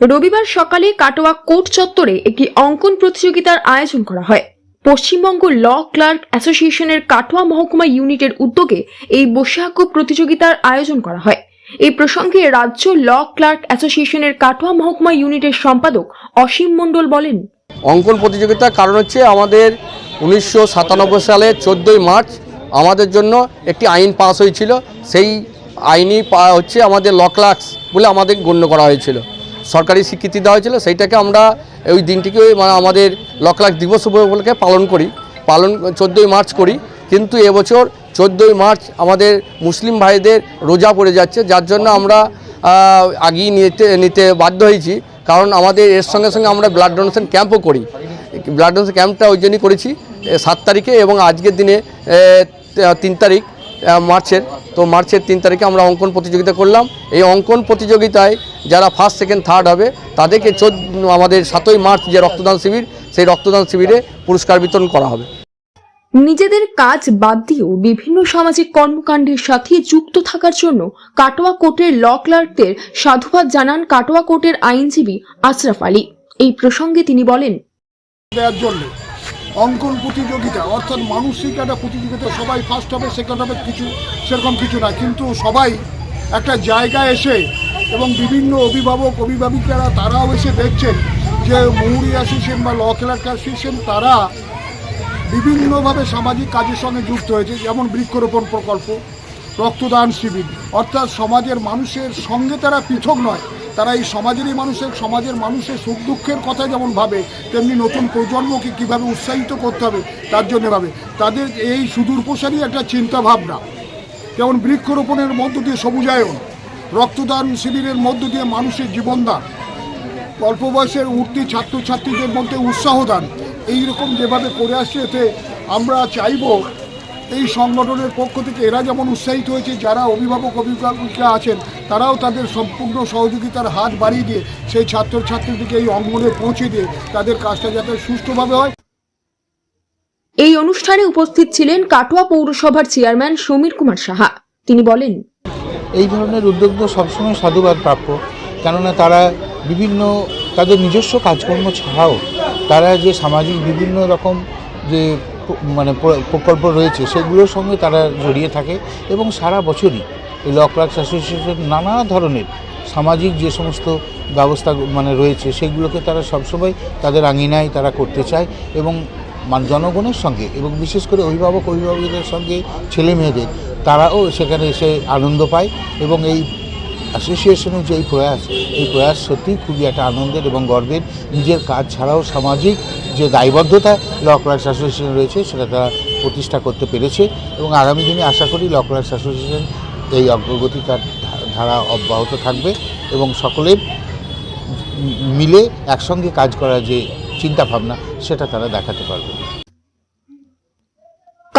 রবিবার সকালে কাটোয়া কোর্ট চত্বরে একটি অঙ্কন প্রতিযোগিতার আয়োজন করা হয়। পশ্চিমবঙ্গ ল ক্লার্ক অ্যাসোসিয়েশনের কাটোয়া মহকুমা ইউনিটের উদ্যোগে এই বৈশাখ প্রতিযোগিতার আয়োজন করা হয়। এই প্রসঙ্গে রাজ্য ল ক্লার্ক অ্যাসোসিয়েশনের কাটোয়া মহকুমা ইউনিটের সম্পাদক অসীম মণ্ডল বলেন, অঙ্কন প্রতিযোগিতার কারণ হচ্ছে আমাদের উনিশশো সাতানব্বই সালে চোদ্দোই মার্চ আমাদের জন্য একটি আইন পাস হয়েছিল। সেই আইনই হচ্ছে আমাদের ল ক্লার্কস বলে আমাদের গণ্য করা হয়েছিল। সরকারি স্বীকৃতি দেওয়া হয়েছিল, সেইটাকে আমরা ওই দিনটিকে মানে আমাদের ল ক্লার্ক দিবস উপলক্ষে পালন করি। পালন চোদ্দোই মার্চ করি, কিন্তু এবছর চোদ্দোই মার্চ আমাদের মুসলিম ভাইদের রোজা পড়ে যাচ্ছে, যার জন্য আমরা আগিয়ে নিতে নিতে বাধ্য হয়েছি। কারণ আমাদের এর সঙ্গে সঙ্গে আমরা ব্লাড ডোনেশন ক্যাম্পও করি। ব্লাড ডোনেশন ক্যাম্পটা ওই জন্যই করেছি সাত তারিখে এবং আজকের দিনে তিন তারিখ মার্চের। তো মার্চের তিন তারিখে আমরা অঙ্কন প্রতিযোগিতা করলাম। এই অঙ্কন প্রতিযোগিতায় যারা ফার্স্ট সেকেন্ড থার্ড হবে তাদেরকে চোদ্দ আমাদের সাতই মার্চ যে রক্তদান শিবির সেই রক্তদান শিবিরে পুরস্কার বিতরণ করা হবে। নিজেদের কাজ বাদ দিয়েও বিভিন্ন সামাজিক কর্মকাণ্ডের সাথে যুক্ত থাকার জন্য কাটোয়া কোর্টের ল ক্লার্কদের সাধুবাদ জানান কাটোয়া কোর্টের আইনজীবী আশরাফ আলী। এই প্রসঙ্গে তিনি বলেন দেওয়ার জন্য অঙ্কন প্রতিযোগিতা অর্থাৎ মানসিক একটা প্রতিযোগিতা সবাই ফার্স্ট হবে সেকেন্ড হবে কিছু সেরকম কিছু না কিন্তু সবাই একটা জায়গায় এসে এবং বিভিন্ন অভিভাবক, অভিভাবিকারা তারাও এসে দেখছেন যে মৌরি অ্যাসোসিয়েশন বা ল ক্লার্ক অ্যাসোসিয়েশন তারা বিভিন্নভাবে সামাজিক কাজের সঙ্গে যুক্ত হয়েছে, যেমন বৃক্ষরোপণ প্রকল্প, রক্তদান শিবির। অর্থাৎ সমাজের মানুষের সঙ্গে তারা পৃথক নয়, তারা এই সমাজেরই মানুষের, সমাজের মানুষের সুখ দুঃখের কথা যেমন ভাবে, তেমনি নতুন প্রজন্মকে কীভাবে উৎসাহিত করতে হবে তার জন্য ভাবে। তাদের এই সুদূর প্রসারী একটা চিন্তাভাবনা। যেমন বৃক্ষরোপণের মধ্য দিয়ে সবুজায়ন রক্তদান শিবিরের মধ্য দিয়ে মানুষের জীবনদান। অল্প বয়সের উঠতি ছাত্রছাত্রীদের মধ্যে উৎসাহ দান এইরকম যেভাবে করে আসছে, এতে আমরা চাইব এই সংগঠনের পক্ষ থেকে এরা যেমন উৎসাহিত হয়েছে, যারা অভিভাবক, অভিভাবিকা আছেন, তারাও তাদের সম্পূর্ণ সহযোগিতার হাত বাড়িয়ে দিয়ে সেই ছাত্রছাত্রীদেরকে এই অঙ্গনে পৌঁছে দিয়ে তাদের কাজটা যাতে সুষ্ঠুভাবে হয়। এই অনুষ্ঠানে উপস্থিত ছিলেন কাটোয়া পৌরসভার চেয়ারম্যান সমীর কুমার সাহা। তিনি বলেন এই ধরনের উদ্যোগ সবসময় সাধুবাদ প্রাপ্য। কেননা তারা বিভিন্ন, তাদের নিজস্ব কাজকর্ম ছাড়াও তারা যে সামাজিক বিভিন্ন রকম যে মানে প্রকল্প রয়েছে, সেগুলোর সঙ্গে তারা জড়িয়ে থাকে এবং সারা বছরই এই ল ক্লার্কস অ্যাসোসিয়েশন নানা ধরনের সামাজিক যে সমস্ত ব্যবস্থা মানে রয়েছে, সেগুলোকে তারা সবসময় তাদের আঙিনায় তারা করতে চায় এবং মান- জনগণের সঙ্গে এবং বিশেষ করে অভিভাবক অভিভাবকদের সঙ্গে ছেলে মেয়েদের তারাও সেখানে এসে আনন্দ পায় এবং এই অ্যাসোসিয়েশনের যে এই প্রয়াস এই প্রয়াস সত্যিই খুবই একটা আনন্দের এবং গর্বের। নিজের কাজ ছাড়াও সামাজিক যে দায়বদ্ধতা ল ক্লার্কস অ্যাসোসিয়েশন রয়েছে, সেটা তারা প্রতিষ্ঠা করতে পেরেছে এবং আগামী দিনে আশা করি ল ক্লার্কস অ্যাসোসিয়েশন এই অগ্রগতি তার ধারা অব্যাহত থাকবে এবং সকলের মিলে একসঙ্গে কাজ করার যে চিন্তাভাবনা, সেটা তারা দেখাতে পারবে।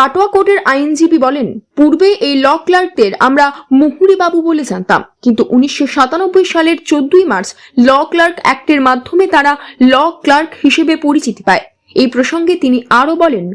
কাটোয়া কোর্টের আইনজীবী বলেন, পূর্বে এই ল ক্লার্কদের আমরা মুহুরি বাবু বলে জানতাম, কিন্তু উনিশশো সাতানব্বই সালের চোদ্দই মার্চ ল ক্লার্ক অ্যাক্টের মাধ্যমে তারা ল ক্লার্ক হিসেবে পরিচিতি পায়। এই প্রসঙ্গে তিনি আরও বলেন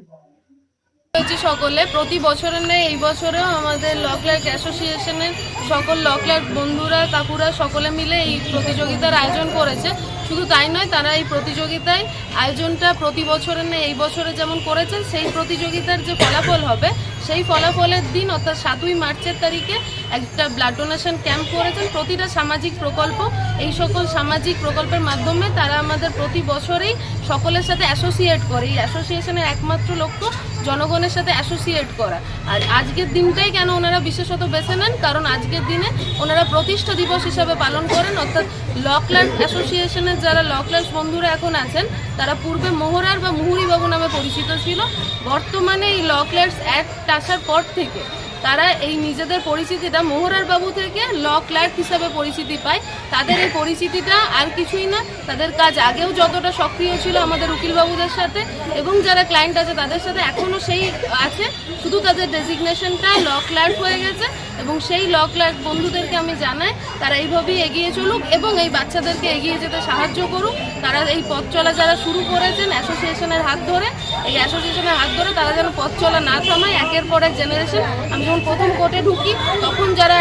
সকলে। প্রতি বছরের নেই এই বছরেও আমাদের লকলার্ক ক্লার্ক অ্যাসোসিয়েশনের সকল লকলার্ক বন্ধুরা, কাকুরা সকলে মিলে এই প্রতিযোগিতার আয়োজন করেছে। শুধু তাই নয়, তারা এই প্রতিযোগিতায় আয়োজনটা প্রতি বছরের নেই এই বছরে যেমন করেছেন, সেই প্রতিযোগিতার যে ফলাফল হবে সেই ফলাফলের দিন, অর্থাৎ সাতই মার্চের তারিখে একটা ব্লাড ডোনেশন ক্যাম্প করেছেন। প্রতিটা সামাজিক প্রকল্প, এই সকল সামাজিক প্রকল্পের মাধ্যমে তারা আমাদের প্রতি বছরেই সকলের সাথে অ্যাসোসিয়েট করে। এই অ্যাসোসিয়েশনের একমাত্র লক্ষ্য জনগণের সাথে অ্যাসোসিয়েট করা। আর আজকের দিনটাই কেন ওনারা বিশেষত বেছে নেন? কারণ আজকের দিনে ওনারা প্রতিষ্ঠা দিবস হিসাবে পালন করেন, অর্থাৎ ল ক্লার্ক অ্যাসোসিয়েশনের যারা ল ক্লার্ক বন্ধুরা এখন আছেন, তারা পূর্বে মোহরার বা মুহুরিবাবু নামে পরিচিত ছিল। বর্তমানে এই ল ক্লার্কস অ্যাক্ট আসার পর থেকে। তারা এই নিজেদের পরিচিতিটা মোহরার বাবু থেকে ল ক্লার্ক হিসাবে পরিচিতি পায়। তাদের এই পরিচিতিটা আর কিছুই না, তাদের কাজ আগেও যতটা সক্রিয় ছিল আমাদের উকিল বাবুদের সাথে এবং যারা ক্লায়েন্ট আছে তাদের সাথে এখনও সেই আছে, শুধু তাদের ডেজিগনেশনটা ল ক্লার্ক হয়ে গেছে এবং সেই ল ক্লার্ক বন্ধুদেরকে আমি জানাই, তারা এইভাবেই এগিয়ে চলুক এবং এই বাচ্চাদেরকে এগিয়ে যেতে সাহায্য করুক। তারা এই পথ চলা যারা শুরু করেছেন অ্যাসোসিয়েশনের হাত ধরে, এই অ্যাসোসিয়েশনের হাত ধরে তারা যেন পথ চলা না থামায়, একের পর এক জেনারেশন আমি যখন প্রথম কোর্টে ঢুকি, তখন যারা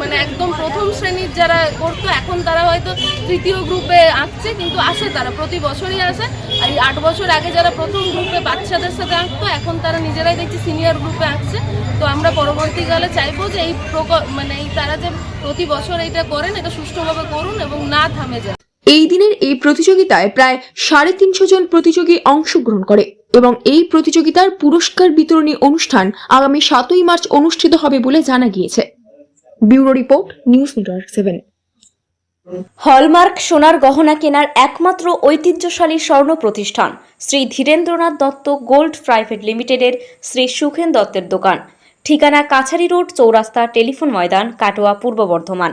মানে একদম প্রথম শ্রেণির যারা করতো, এখন তারা হয়তো তৃতীয় গ্রুপে আঁকছে কিন্তু আসে তারা, প্রতি বছরই আসে। আর এই আট বছর আগে যারা প্রথম গ্রুপে বাচ্চাদের সাথে আঁকতো এখন তারা নিজেরাই দেখছি সিনিয়র গ্রুপে আঁকছে তো আমরা পরবর্তীকালে চাইব যে এই মানে এই তারা যে প্রতি বছর এইটা করেন, এটা সুষ্ঠুভাবে করুন এবং না থামে যায় এই দিনের এই প্রতিযোগিতায় প্রায় সাড়ে তিনশো জন প্রতিযোগী অংশগ্রহণ করে। এবং এই প্রতিযোগিতার পুরস্কার বিতরণী অনুষ্ঠান আগামী সাতই মার্চ অনুষ্ঠিত হবে বলে জানা গিয়েছে। Bureau report, news network seven. Hallmark সোনার গহনা কেনার একমাত্র ঐতিহ্যশালী স্বর্ণ প্রতিষ্ঠান শ্রী ধীরেন্দ্রনাথ দত্ত গোল্ড প্রাইভেট লিমিটেডের শ্রী সুখেন দত্তের দোকান। ঠিকানা কাছারি রোড, চৌরাস্তা টেলিফোন ময়দান, কাটোয়া, পূর্ব বর্ধমান।